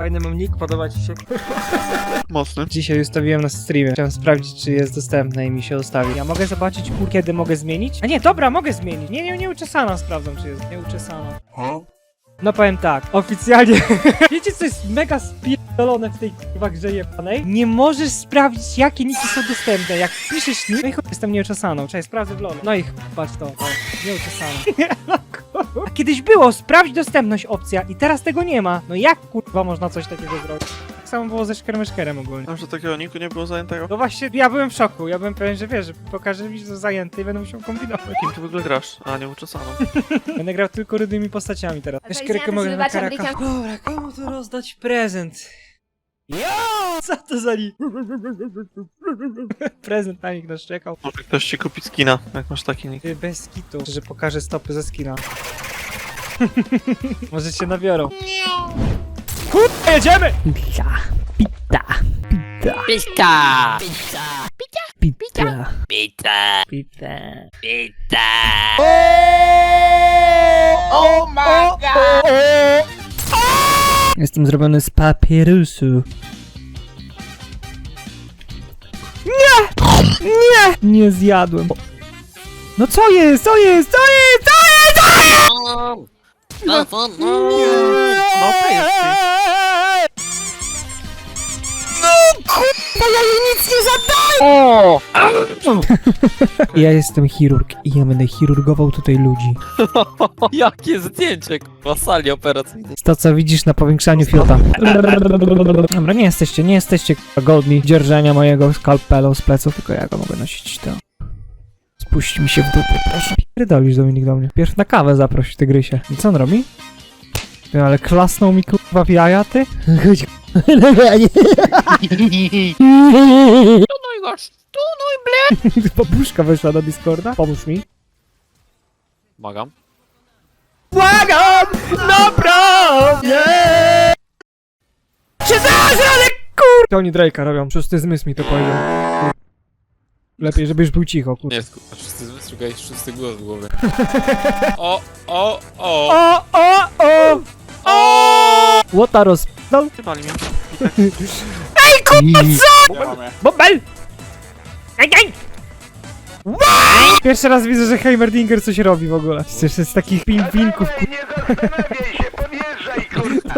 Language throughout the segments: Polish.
Fajny mam nick, podoba ci się? Mocny. Dzisiaj ustawiłem na streamie. Chciałem sprawdzić, czy jest dostępne i mi się ustawi. Ja mogę zobaczyć, kiedy mogę zmienić? A nie, dobra, mogę zmienić. Nie, nie, nieuczesana sprawdzam, czy jest nieuczesana. No powiem tak, oficjalnie. Wiecie, co jest mega spierdolone w tej kurwa grze jebanej? Nie możesz sprawdzić, jakie niki są dostępne. Jak piszesz nick, no i chuj, jestem nieuczesaną. Czekaj, sprawdzę w LoL. No i chuj, patrz to, o, nieuczesana. A Kiedyś było, sprawdź dostępność opcja i teraz tego nie ma. No jak kurwa można coś takiego zrobić? Tak samo było ze szkermeszkerem ogólnie. Wiem, że takiego niku nie było zajętego. No właśnie, ja byłem w szoku. Ja byłem pewien, że wiesz, że pokaże mi, że to zajęty i będę musiał kombinować. Kim ty w ogóle grasz? A, nie uczesaną. Będę grał tylko rudymi postaciami teraz. A Wiesz, to Kierkę ja mogę na karaka. Dobra, komu tu rozdać prezent? Jo! Co to za li... Prezent na nich nas czekał. Może ktoś ci kupi skina, jak masz taki nick. Ty, Bez kitu, że pokażę stopy ze skina. Może się nabiorą. Kurde, jedziemy! Pizza. Pizza. Pizza. Pizza! Pizza. Pizza! Pizza. Pizza! Oh my god! Jestem zrobiony z papierusu. Nie! Nie! Nie zjadłem. No co jest? Co jest? Co jest? Co jest? Co jest? No, no, no. No. No kurwa, ja jej nic nie zadaję! Ja jestem chirurg i ja będę chirurgował tutaj ludzi. Jakie zdjęcie, kurwa, sali operacyjnej. To co widzisz na powiększaniu fiota. Dobra, nie jesteście, nie jesteście k***a, godni dzierżenia mojego skalpelu z pleców, tylko ja go mogę nosić to. Spuść mi się w dupę, proszę. Pierdolisz Dominik do mnie. Pierw na kawę zaproś tygrysie. I co on robi? Ty, ale klasnął mi kurwa w jaja, ty? Chodź Tunuj go, tunuj! Babuszka weszła do Discorda. Pomóż mi. Magam. Błagam! Naprawdę! Czy dasz radę, kur... To oni Drake'a robią. Szósty zmysł mi to powiedział. Lepiej, żebyś był cicho, kur... Nie jest, kurwa, wszyscy wystrzegaj szósty głos w głowie. O, o, o! O, o, o! O! Łota rozpnął. Nie pali mnie. Ej, kurwa, co? Bobel! Ej, ej! Pierwszy raz widzę, że Heimerdinger coś robi w ogóle. Przecież jest takich ping-pinków,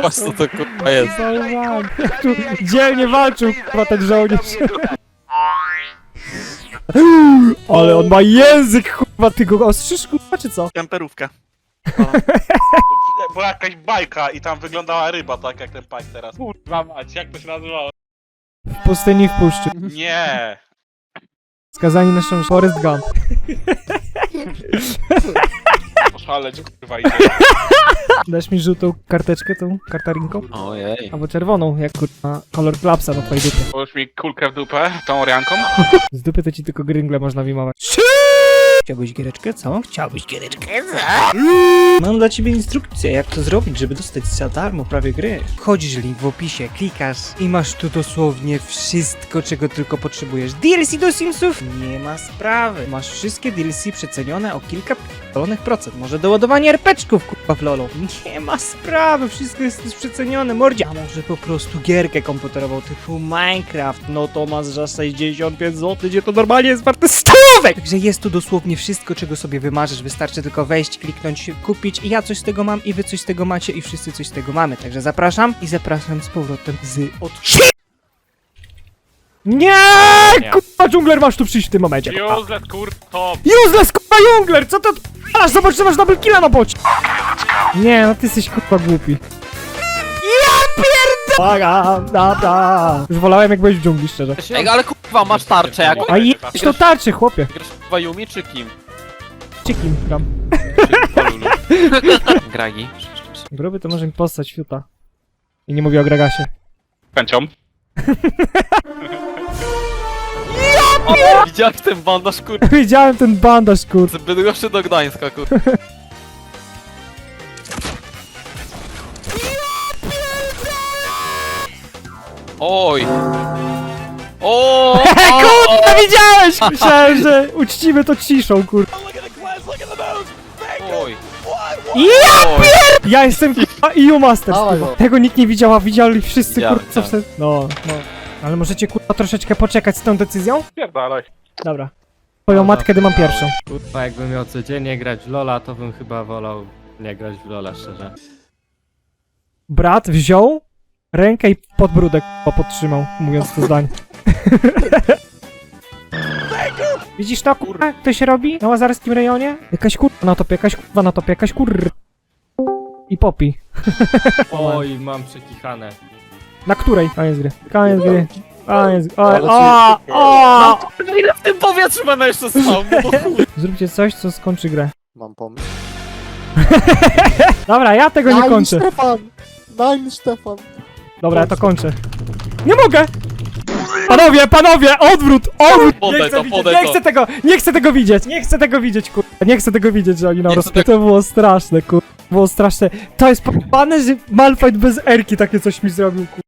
Patrz co to kurwa jest. kurwa. Tu dzielnie walczył, kurwa, ten żołnierz. Ale on ma język, kurwa, ty go ostrzysz, kurwa, czy co? Kemperówkę. Była jakaś bajka i tam wyglądała ryba, tak jak ten pajk teraz. Kurwa mać, jak to się nazywało? W pustyni w puszczy. Nie! Skazani na. Forest Gump. Poszaleć, kurwa idzie. Dasz mi żółtą karteczkę, tą kartarinką? Ojej. Albo czerwoną, jak kurwa kolor klapsa na twojej dupie. Połóż mi kulkę w dupę, tą rianką. Z dupy to ci tylko gringle można wyjmować. Chciałbyś giereczkę, co? Chciałbyś giereczkę, Mam dla ciebie instrukcję, jak to zrobić, żeby dostać za darmo prawie gry. Wchodzisz link w opisie, klikasz i masz tu dosłownie wszystko, czego tylko potrzebujesz. DLC do Simsów? Nie ma sprawy. Masz wszystkie DLC przecenione o kilka p***lonych procent. Może doładowanie RPczków, kurwa w lolu. Nie ma sprawy, wszystko jest przecenione, mordzia. A może po prostu gierkę komputerową typu Minecraft, no to masz za 65 zł, gdzie to normalnie jest warte Także jest tu dosłownie wszystko, czego sobie wymarzysz. Wystarczy tylko wejść, kliknąć, kupić i ja coś z tego mam i wy coś z tego macie i wszyscy coś z tego mamy. Także zapraszam i zapraszam z powrotem z od... Nie! Kurwa, dżungler masz tu przyjść w tym momencie. Useless, kur... to... Useless, kurwa, jungler! Co to... Aż zobacz, że masz double killa na bocie! Nie, no ty jesteś kurwa głupi. Pierdolę! Dobra. Już wolałem jak byłeś w dżungli, szczerze. Ej, ale kurwa, masz tarczę, jak... A jedź to tarczy, chłopie. Grasz kurwa Yumi czy kim? Czy kim gram? Gragi. Gruby to może mi postać fiuta. I nie mówię o Gragasie. Chęcią. O, widziałeś ten bandaż kurwa? Wiedziałem ten bandaż, kur... Z Bydgoszczy do Gdańska kurwa. Oj! O! Kurwa, widziałeś! Myślałem, że uczcimy to ciszą, kur... Oj! Ja pier... Ja jestem k***a EU Masters, Dawaj kurwa. go. Tego nikt nie widział, a widzieli wszyscy, Ja kurwa, co widziałem. wtedy... No, no. Ale możecie, kurwa, troszeczkę poczekać z tą decyzją? Pierdalaj. Dobra. Twoją matkę, kiedy mam pierwszą. Kurwa, jakbym miał codziennie grać w Lola, to bym chyba wolał nie grać w Lola, szczerze. Brat wziął rękę i podbródek podtrzymał, mówiąc to zdanie. Widzisz to, kurwa, jak to się robi na łazarskim rejonie? Jakaś kurwa na topie, jakaś kurwa na topie, jakaś kur... I popi. Oj, mam przekichane. Na której? Koniec gry. Koniec gry. Koniec gry. O, Ale o, o! Ile w tym powietrzu będę jeszcze stał? No, Zróbcie coś, co skończy grę. Mam pomysł. Dobra, ja tego nie Daj mi kończę. Stefan! Daj mi Stefan! Dobra, ja to kończę. Nie mogę! Panowie, panowie, odwrót, odwrót! Podaj nie chcę to, widzieć, podaj nie to. chcę tego, nie chcę tego widzieć, nie chcę tego widzieć, kurwa. Nie chcę tego widzieć, że oni nam Nie chcę rozpy... To było straszne, kurwa. Było straszne. To jest popane, że Malfight bez Erki takie coś mi zrobił, kurwa.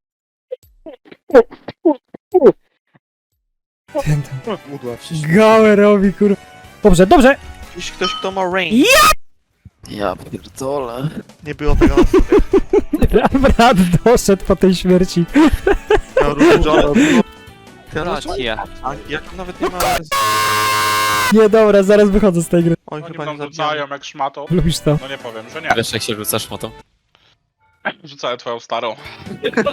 Ten tam. Gałę robi, kurwa. Dobrze, dobrze. Jeśli ktoś, kto ma range. Ja! Ja pierdolę. Nie było tego na sobie. Brat doszedł po tej śmierci. Miał. A jak nawet nie ma... Nie, dobra, zaraz wychodzę z tej gry. Oj, Oni chyba zabijamy. rzucają jak szmatą. Lubisz to? No nie powiem, że nie. Wiesz jak się rzucasz motą? Rzucają twoją starą.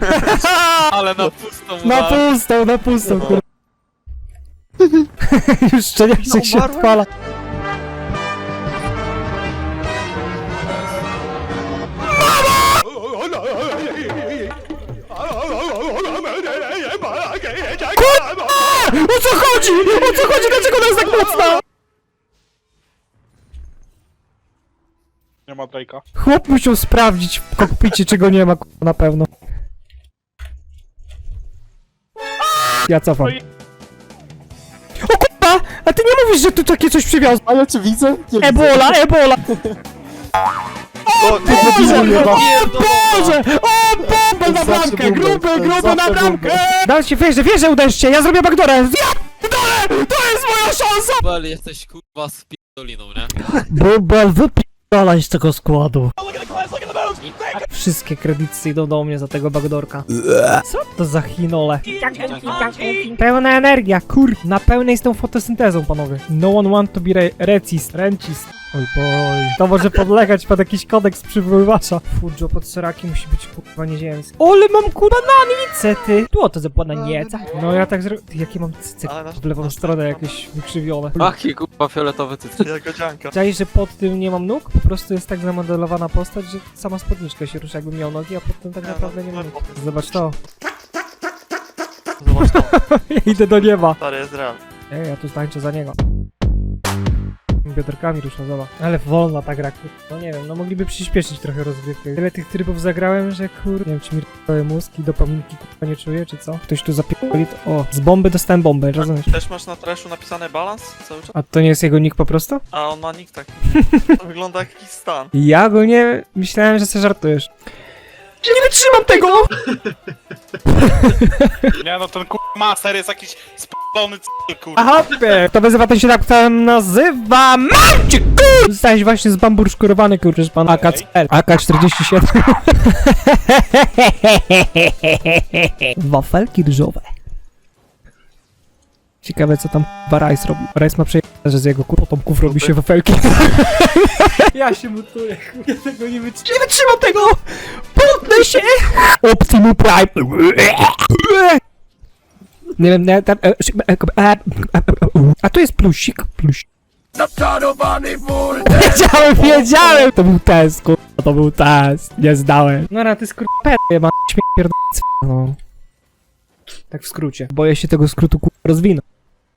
Ale na pustą Na pustą, na pustą, No. kurwa. Już szczeniaczek się umarłem? odpala. O co chodzi? O co chodzi? Dlaczego ona jest tak mocna? Nie ma Drake'a. Chłop musiał sprawdzić w kokpicie, czego nie ma, kurwa, na pewno. Ja cofam. O kurwa! A ty nie mówisz, że tu takie coś przywiozł? A ja cię widzę? Nie widzę. Ebola, ebola! O, Boże! O Boże! O bomba na bramkę! jest gruby na bramkę! bumber. Dajcie wieżę, wieżę uderzcie! Ja zrobię backdoorę! Ja dole! To jest moja szansa! Bel, jesteś kurwa z pierdoliną, nie? Bubel, wypierdalaj z tego składu. Wszystkie kredyty idą do mnie za tego backdoorka. Co to za chinole? Pełna energia, kur... Na pełnej z tą fotosyntezą, panowie. No one want to be re recist, rencist. Oj boj. To może podlegać pod jakiś kodeks przywoływacza. Fujo pod seraki musi być kurwa nieziemski. Ole mam kurwa nanice, ty! Tu to zapłana nieca. No ja tak zrobię... Jakie mam cycy w lewą stronę jakieś wykrzywione. Ach, kurwa fioletowy cyc. Jagodzianka. Widziałeś, że pod tym nie mam nóg? Po prostu jest tak zamodelowana postać, że sama spódniczka się rusza jakbym miał nogi, a pod tym tak naprawdę nie nóg. Zobacz to. Zobacz to, idę do nieba. stary jest real. Ej, ja tu tańczę za niego. Bioderkami zobacz. Ale wolna ta gra, kur... No nie wiem, no mogliby przyspieszyć trochę rozgrywkę. Tyle tych trybów zagrałem, że kur... Nie wiem, czy mi cały mózg i dopaminki kurwa nie czuje, czy co? Ktoś tu zapierdoli. O, z bomby dostałem bombę, rozumiesz? Też masz na trashu napisane balans cały czas? A to nie jest jego nick po prostu? A on ma nick taki. To wygląda jak jakiś stan. Ja go nie... Myślałem, że sobie żartujesz. Nie wytrzymam tego! Nie no, ten kur... master jest jakiś spalony c***, kur... Aha, e, to nazywa ten się tak tam nazywa Marcie, kur... Zostałeś właśnie z bambur szkurowany, kurczę, pan AK-CL. AK-47. Wafelki ryżowe. Ciekawe, co tam Rice robi. Rice ma przejęcie, że z jego potomków robi się wafelki. ja się mutuję, kur- ja tego nie wytrzymam. Nie wytrzymam tego! Poddaj się! Optimum Prime. A tu jest plusik, plusik. Zaczarowany wór! Wiedziałem, wiedziałem! To był test, kurwa, to był test. Nie zdałem. No na ty skurpę, ma śmiech pierdolcy. No. Tak w skrócie. Boję się tego skrótu, kurwa, rozwinąć.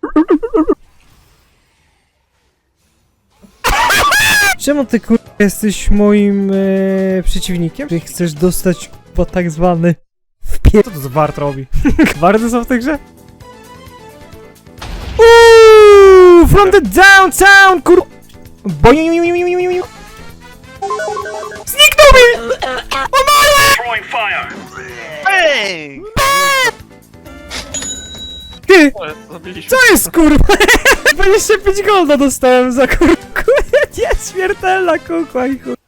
Czemu ty, kurwa, jesteś moim e, przeciwnikiem? Czy chcesz dostać, po tak zwany wpier... Co to za wart robi? Warty są w tej grze? Uuuu, from the downtown, kur... Boing... Zniknął mi! Ej! Ty, Zabiliśmy. co jest, kurwa? 25 golda dostałem za kurwa. Nieśmiertelna kukła i chuj.